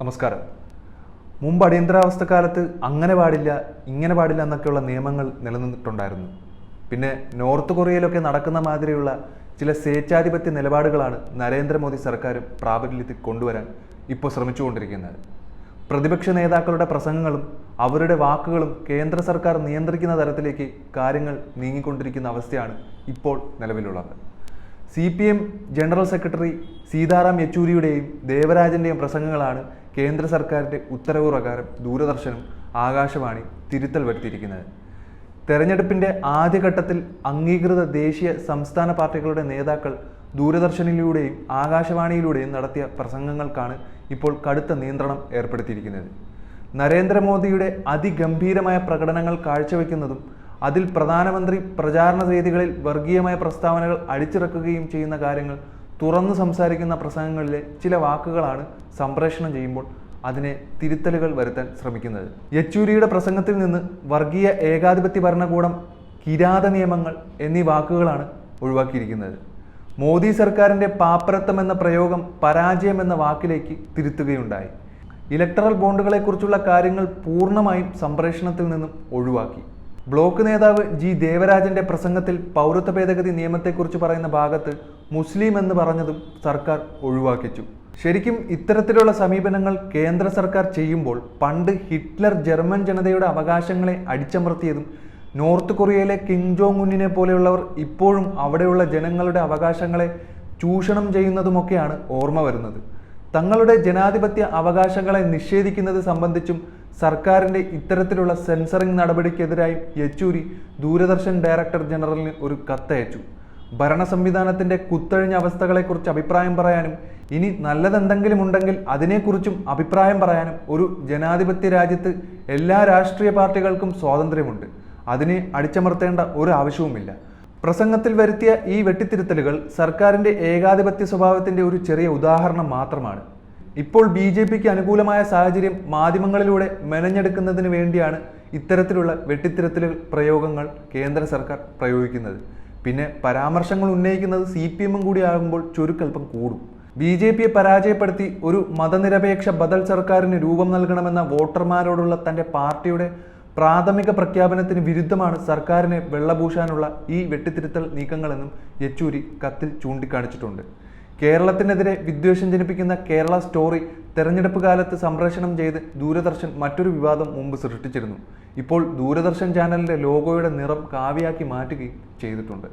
നമസ്കാരം. മുമ്പ് അടിയന്തരാവസ്ഥ കാലത്ത് അങ്ങനെ പാടില്ല ഇങ്ങനെ പാടില്ല എന്നൊക്കെയുള്ള നിയമങ്ങൾ നിലനിന്നിട്ടുണ്ടായിരുന്നു. പിന്നെ നോർത്ത് കൊറിയയിലൊക്കെ നടക്കുന്ന മാതിരിയുള്ള ചില സ്വേച്ഛാധിപത്യ നിലപാടുകളാണ് നരേന്ദ്രമോദി സർക്കാർ പ്രാബല്യത്തിൽ കൊണ്ടുവരാൻ ഇപ്പോൾ ശ്രമിച്ചുകൊണ്ടിരിക്കുന്നത്. പ്രതിപക്ഷ നേതാക്കളുടെ പ്രസംഗങ്ങളും അവരുടെ വാക്കുകളും കേന്ദ്ര സർക്കാർ നിയന്ത്രിക്കുന്ന തരത്തിലേക്ക് കാര്യങ്ങൾ നീങ്ങിക്കൊണ്ടിരിക്കുന്ന അവസ്ഥയാണ് ഇപ്പോൾ നിലവിലുള്ളത്. C P M general secretary Sitaram യെച്ചൂരിയുടെയും ദേവരാജന്റെയും പ്രസംഗങ്ങളാണ് കേന്ദ്ര സർക്കാരിന്റെ ഉത്തരവ് പ്രകാരം ദൂരദർശനും ആകാശവാണി തിരുത്തൽ വരുത്തിയിരിക്കുന്നത്. തെരഞ്ഞെടുപ്പിന്റെ ആദ്യഘട്ടത്തിൽ അംഗീകൃത ദേശീയ സംസ്ഥാന പാർട്ടികളുടെ നേതാക്കൾ ദൂരദർശനിലൂടെയും ആകാശവാണിയിലൂടെയും നടത്തിയ പ്രസംഗങ്ങൾക്കാണ് ഇപ്പോൾ കടുത്ത നിയന്ത്രണം ഏർപ്പെടുത്തിയിരിക്കുന്നത്. നരേന്ദ്രമോദിയുടെ അതിഗംഭീരമായ പ്രകടനങ്ങൾ കാഴ്ചവെക്കുന്നതും അതിൽ പ്രധാനമന്ത്രി പ്രചാരണ വേദികളിൽ വർഗീയമായ പ്രസ്താവനകൾ അടിച്ചിറക്കുകയും ചെയ്യുന്ന കാര്യങ്ങൾ തുറന്നു സംസാരിക്കുന്ന പ്രസംഗങ്ങളിലെ ചില വാക്കുകളാണ് സംപ്രേഷണം ചെയ്യുമ്പോൾ അതിനെ തിരുത്തലുകൾ വരുത്താൻ ശ്രമിക്കുന്നത്. യെച്ചൂരിയുടെ പ്രസംഗത്തിൽ നിന്ന് വർഗീയ ഏകാധിപത്യ ഭരണകൂടം കിരാത നിയമങ്ങൾ എന്നീ വാക്കുകളാണ് ഒഴിവാക്കിയിരിക്കുന്നത്. മോദി സർക്കാരിന്റെ പാപ്പരത്വം എന്ന പ്രയോഗം പരാജയം എന്ന വാക്കിലേക്ക് തിരുത്തുകയുണ്ടായി. ഇലക്ടറൽ ബോണ്ടുകളെക്കുറിച്ചുള്ള കാര്യങ്ങൾ പൂർണമായും സംപ്രേഷണത്തിൽ നിന്നും ഒഴിവാക്കി. ബ്ലോക്ക് നേതാവ് ജി ദേവരാജന്റെ പ്രസംഗത്തിൽ പൗരത്വ ഭേദഗതി നിയമത്തെക്കുറിച്ച് പറയുന്ന ഭാഗത്ത് മുസ്ലിം എന്ന് പറഞ്ഞതും സർക്കാർ ഒഴിവാക്കിച്ചു. ശരിക്കും ഇത്തരത്തിലുള്ള സമീപനങ്ങൾ കേന്ദ്ര സർക്കാർ ചെയ്യുമ്പോൾ പണ്ട് ഹിറ്റ്ലർ ജർമ്മൻ ജനതയുടെ അവകാശങ്ങളെ അടിച്ചമർത്തിയതും നോർത്ത് കൊറിയയിലെ കിം ജോങ് ഉന്നിനെ പോലെയുള്ളവർ ഇപ്പോഴും അവിടെയുള്ള ജനങ്ങളുടെ അവകാശങ്ങളെ ചൂഷണം ചെയ്യുന്നതുമൊക്കെയാണ് ഓർമ്മ വരുന്നത്. തങ്ങളുടെ ജനാധിപത്യ അവകാശങ്ങളെ നിഷേധിക്കുന്നത് സംബന്ധിച്ചും സർക്കാരിന്റെ ഇത്തരത്തിലുള്ള സെൻസറിംഗ് നടപടിക്കെതിരായും യെച്ചൂരി ദൂരദർശൻ ഡയറക്ടർ ജനറലിന് ഒരു കത്തയച്ചു. ഭരണ സംവിധാനത്തിന്റെ കുത്തഴിഞ്ഞ അവസ്ഥകളെക്കുറിച്ച് അഭിപ്രായം പറയാനും ഇനി നല്ലതെന്തെങ്കിലും ഉണ്ടെങ്കിൽ അതിനെക്കുറിച്ചും അഭിപ്രായം പറയാനും ഒരു ജനാധിപത്യ രാജ്യത്ത് എല്ലാ രാഷ്ട്രീയ പാർട്ടികൾക്കും സ്വാതന്ത്ര്യമുണ്ട്. അതിനെ അടിച്ചമർത്തേണ്ട ഒരു ആവശ്യവുമില്ല. പ്രസംഗത്തിൽ വരുത്തിയ ഈ വെട്ടിത്തിരുത്തലുകൾ സർക്കാരിന്റെ ഏകാധിപത്യ സ്വഭാവത്തിന്റെ ഒരു ചെറിയ ഉദാഹരണം മാത്രമാണ്. ഇപ്പോൾ ബി ജെ പിക്ക് അനുകൂലമായ സാഹചര്യം മാധ്യമങ്ങളിലൂടെ മെനഞ്ഞെടുക്കുന്നതിന് വേണ്ടിയാണ് ഇത്തരത്തിലുള്ള വെട്ടിത്തിരുത്തലുകൾ പ്രയോഗങ്ങൾ കേന്ദ്ര സർക്കാർ പ്രയോഗിക്കുന്നത്. പിന്നെ പരാമർശങ്ങൾ ഉന്നയിക്കുന്നത് സി പി എമ്മും കൂടി ആകുമ്പോൾ ചുരുക്കൽപ്പം കൂടും. ബി ജെ പിയെ പരാജയപ്പെടുത്തി ഒരു മതനിരപേക്ഷ ബദൽ സർക്കാരിന് രൂപം നൽകണമെന്ന വോട്ടർമാരോടുള്ള തന്റെ പാർട്ടിയുടെ പ്രാഥമിക പ്രഖ്യാപനത്തിന് വിരുദ്ധമാണ് സർക്കാരിനെ വെള്ളപൂശാനുള്ള ഈ വെട്ടിത്തിരുത്തൽ നീക്കങ്ങളെന്നും യെച്ചൂരി കത്തിൽ ചൂണ്ടിക്കാണിച്ചിട്ടുണ്ട്. കേരളത്തിനെതിരെ വിദ്വേഷം ജനിപ്പിക്കുന്ന കേരള സ്റ്റോറി തെരഞ്ഞെടുപ്പ് കാലത്ത് സംപ്രേഷണം ചെയ്ത് ദൂരദർശൻ മറ്റൊരു വിവാദം മുമ്പ് സൃഷ്ടിച്ചിരുന്നു. ഇപ്പോൾ ദൂരദർശൻ ചാനലിന്റെ ലോഗോയുടെ നിറം കാവ്യാക്കി മാറ്റുകയും ചെയ്തിട്ടുണ്ട്.